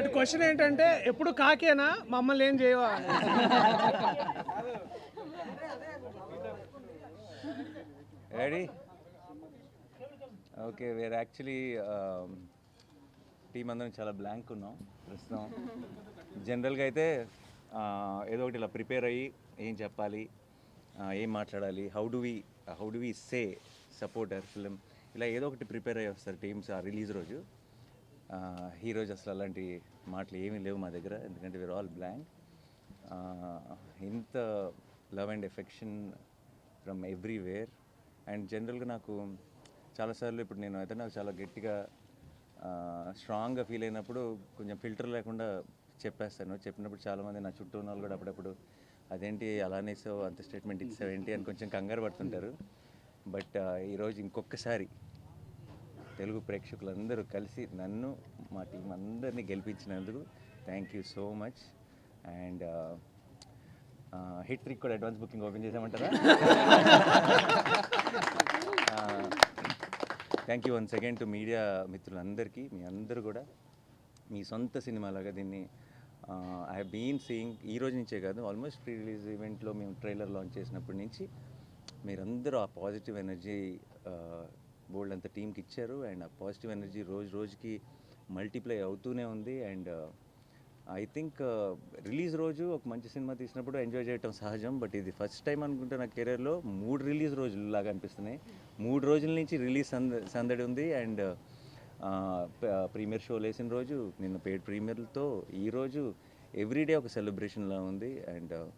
అంటే క్వశ్చన్ ఏంటంటే ఎప్పుడు కాకేనా? మమ్మల్ని ఏం చేయవా? Ready okay where actually team అందరం చాలా బ్లాంక్ ఉన్నాం ప్రస్తుతం. జనరల్గా అయితే ఏదో ఒకటి ఇలా ప్రిపేర్ అయ్యి ఏం చెప్పాలి ఏం మాట్లాడాలి how do we how do we say support our film ఇలా ఏదో ఒకటి ప్రిపేర్ అయ్యి వస్తారు టీమ్స్ ఆ రిలీజ్ రోజు. హీరోజ్ అసలు అలాంటి మాటలు ఏమీ లేవు మా దగ్గర ఎందుకంటే వీఆర్ ఆల్ బ్లాంక్ ఇంత love and affection from everywhere and జనరల్గా నాకు చాలాసార్లు ఇప్పుడు నేను అయితే నాకు చాలా గట్టిగా స్ట్రాంగ్గా ఫీల్ అయినప్పుడు కొంచెం ఫిల్టర్ లేకుండా చెప్పేస్తాను. చెప్పినప్పుడు చాలామంది నా చుట్టూ ఉన్న వాళ్ళు కూడా అప్పుడప్పుడు అదేంటి అలానే అంత స్టేట్మెంట్ ఇచ్చావు ఏంటి అని కొంచెం కంగారు పడుతుంటారు. బట్ ఈరోజు ఇంకొకసారి తెలుగు ప్రేక్షకులందరూ కలిసి నన్ను మా టీం అందరినీ గెలిపించినందుకు thank you so much and hat trick కూడా advance booking open చేసామంటారా thank you once again to media మిత్రులందరికీ మీ అందరూ కూడా. మీ సొంత సినిమాలాగా దీన్ని ఐ బీన్ సీయింగ్ ఈ రోజు నుంచే కాదు ఆల్మోస్ట్ ప్రీ రిలీజ్ ఈవెంట్లో మేము ట్రైలర్ లాంచ్ చేసినప్పటి నుంచి మీరందరూ ఆ పాజిటివ్ ఎనర్జీ బోల్డ్ అంత టీంకి ఇచ్చారు. అండ్ ఆ పాజిటివ్ ఎనర్జీ రోజు రోజుకి మల్టిప్లై అవుతూనే ఉంది. అండ్ ఐ థింక్ రిలీజ్ రోజు ఒక మంచి సినిమా తీసినప్పుడు ఎంజాయ్ చేయటం సహజం. బట్ ఇది ఫస్ట్ టైం అనుకుంటే నా కెరీర్లో మూడు రిలీజ్ రోజులు లాగా అనిపిస్తున్నాయి. మూడు రోజుల నుంచి రిలీజ్ సంద సందడి ఉంది. అండ్ uh, ప్రీమియర్ షో లేసిన రోజు నిన్న పేడ్ ప్రీమియర్లతో ఈరోజు ఎవ్రీడే ఒక సెలబ్రేషన్లా ఉంది. అండ్ uh,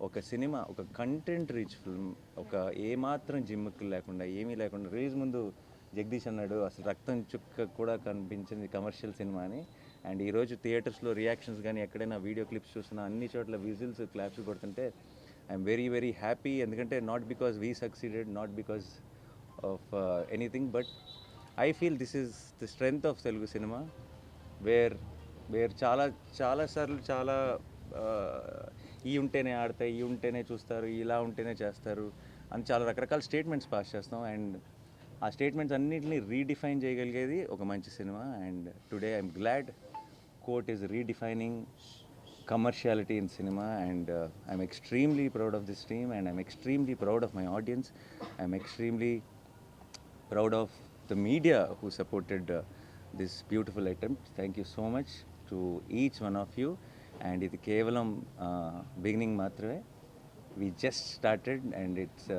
ఒక సినిమా ఒక కంటెంట్ రీచ్ ఫిల్మ్ ఒక ఏమాత్రం జిమ్కి లేకుండా ఏమీ లేకుండా రిలీజ్ ముందు జగదీష్ అన్నాడు అసలు రక్తం చుక్క కూడా కనిపించింది కమర్షియల్ సినిమా అని. అండ్ ఈరోజు థియేటర్స్లో రియాక్షన్స్ కానీ ఎక్కడైనా వీడియో క్లిప్స్ చూసినా అన్ని చోట్ల విజిల్స్ క్లాప్స్ కొడుతుంటే ఐఎమ్ వెరీ వెరీ హ్యాపీ ఎందుకంటే not because we succeeded not because of anything but I feel this is the strength of Telugu cinema where where చాలా చాలాసార్లు చాలా ఈ ఉంటేనే ఆడతాయి ఈ ఉంటేనే చూస్తారు ఇలా ఉంటేనే చేస్తారు అని చాలా రకరకాల స్టేట్మెంట్స్ పాస్ చేస్తాం. అండ్ ఆ స్టేట్మెంట్స్ అన్నింటినీ రీడిఫైన్ చేయగలిగేది ఒక మంచి cinema. And today I'm glad Court is redefining commerciality in cinema. And uh, I'm extremely proud of this team and I'm extremely proud of my audience. I'm extremely proud of the media who supported this beautiful attempt thank you so much to each one of you and ఇది కేవలం beginning మాత్రమే. We just started and it's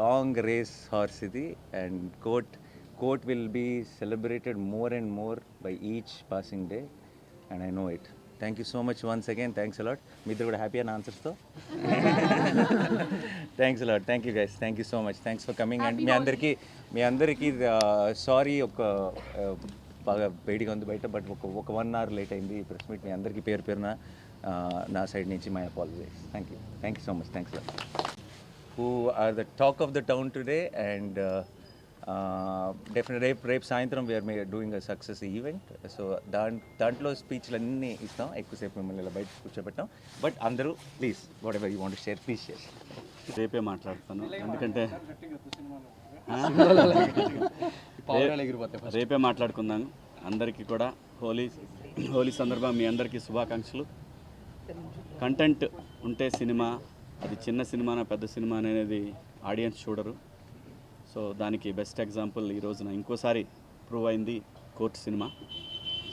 long race horse ఇది. And Court Court will be celebrated more and more by each passing day and I know it thank you so much once again thanks a lot మీ ఇద్దరు కూడా happy అని ఆన్సర్స్తో thanks a lot thank you guys thank you so much thanks for coming and మీ అందరికీ మీ అందరికీ sorry ఒక బాగా వేడిగా ఉంది బయట బట్ ఒక ఒక వన్ అవర్ లేట్ అయింది ఈ ప్రెస్ మీట్ మీ అందరికీ పేరు పేరున నా సైడ్ నుంచి my apologies. Thank you thank you so much thanks a lot who are the talk of the town today and definite రేపు రేపు సాయంత్రం we are may doing a success event so దాం దాంట్లో స్పీచ్లు అన్నీ ఇస్తాం. ఎక్కువసేపు మిమ్మల్ని ఇలా బయట కూర్చోబెట్టాం బట్ అందరూ please whatever you want share please share రేపే మాట్లాడతాను. ఎందుకంటే రేపే మాట్లాడుకుందాం. అందరికీ కూడా హోలీ హోలీ సందర్భంగా మీ అందరికీ శుభాకాంక్షలు. కంటెంట్ ఉంటే సినిమా అది చిన్న సినిమానా పెద్ద సినిమా అనేది ఆడియన్స్ చూడరు. సో దానికి బెస్ట్ ఎగ్జాంపుల్ ఈ రోజున ఇంకోసారి ప్రూవ్ అయింది Court cinema.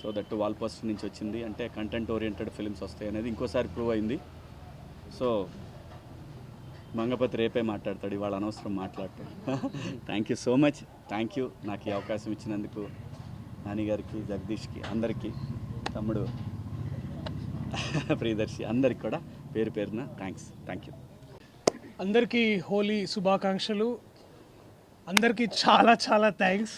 So that wall poster నుంచి వచ్చింది. అంటే కంటెంట్ ఓరియంటెడ్ ఫిల్మ్స్ వస్తాయి అనేది ఇంకోసారి ప్రూవ్ అయింది. సో మంగపతి రేపే మాట్లాడతాడు ఇవాళ అనవసరం మాట్లాడతాడు. Thank you so much thank you నాకు ఈ అవకాశం ఇచ్చినందుకు నానిగారికి జగదీష్కి అందరికీ తమ్ముడు ప్రియదర్శి అందరికి కూడా పేరు పేరున థ్యాంక్స్ థ్యాంక్ యూ అందరికీ హోలీ శుభాకాంక్షలు. అందరికీ చాలా చాలా థ్యాంక్స్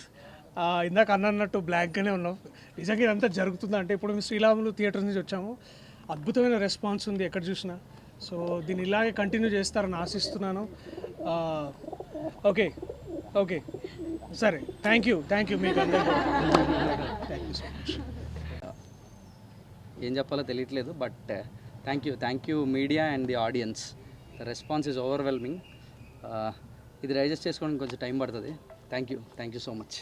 ఇందాక అన్నట్టు బ్లాంక్గానే ఉన్నాం. నిజంగా ఇదంతా జరుగుతుందా? అంటే ఇప్పుడు మేము శ్రీరాములు థియేటర్ నుంచి వచ్చాము. అద్భుతమైన రెస్పాన్స్ ఉంది ఎక్కడ చూసినా. సో దీన్ని ఇలాగే కంటిన్యూ చేస్తారని ఆశిస్తున్నాను. Okay okay. సరే థ్యాంక్ యూ థ్యాంక్ యూ మీకు అందరికీ. థ్యాంక్ యూ సో మచ్ ఏం చెప్పాలో తెలియట్లేదు but thank you thank you media and the audience the response is overwhelming ఇది డైజెస్ట్ చేసుకోవడానికి కొంచెం టైం పడుతుంది. Thank you thank you so much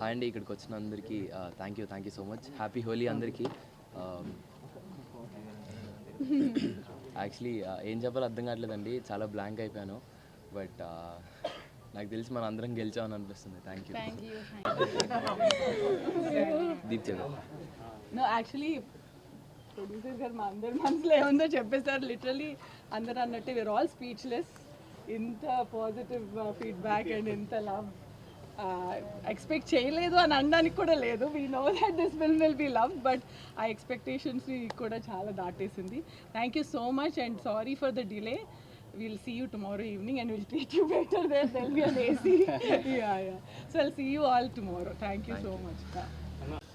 hi అండి ఇక్కడికి వచ్చిన అందరికీ thank you thank you so much happy Holi అందరికీ. యాక్చువల్లీ ఏం చెప్పాలో అర్థం కావట్లేదండి. చాలా బ్లాంక్ అయిపోయాను. బట్ నాకు తెలిసి మన అందరం గెలిచామని అనిపిస్తుంది. Thank you No, actually, producer గారు మా అందరి మనసులో ఏముందో చెప్పేస్తారు. లిటరలీ అందరు అన్నట్టు వీఆర్ ఆల్ స్పీచ్లెస్ ఇంత పాజిటివ్ ఫీడ్బ్యాక్ అండ్ ఇంత లవ్ ఎక్స్పెక్ట్ చేయలేదు అని అనడానికి కూడా లేదు. We know that this film will be love but ఆ ఎక్స్పెక్టేషన్స్ని కూడా చాలా దాటేసింది. Thank you so much and sorry for the delay will see you tomorrow evening and will treat you better then they'll be AC so will see you all tomorrow thank you so much thank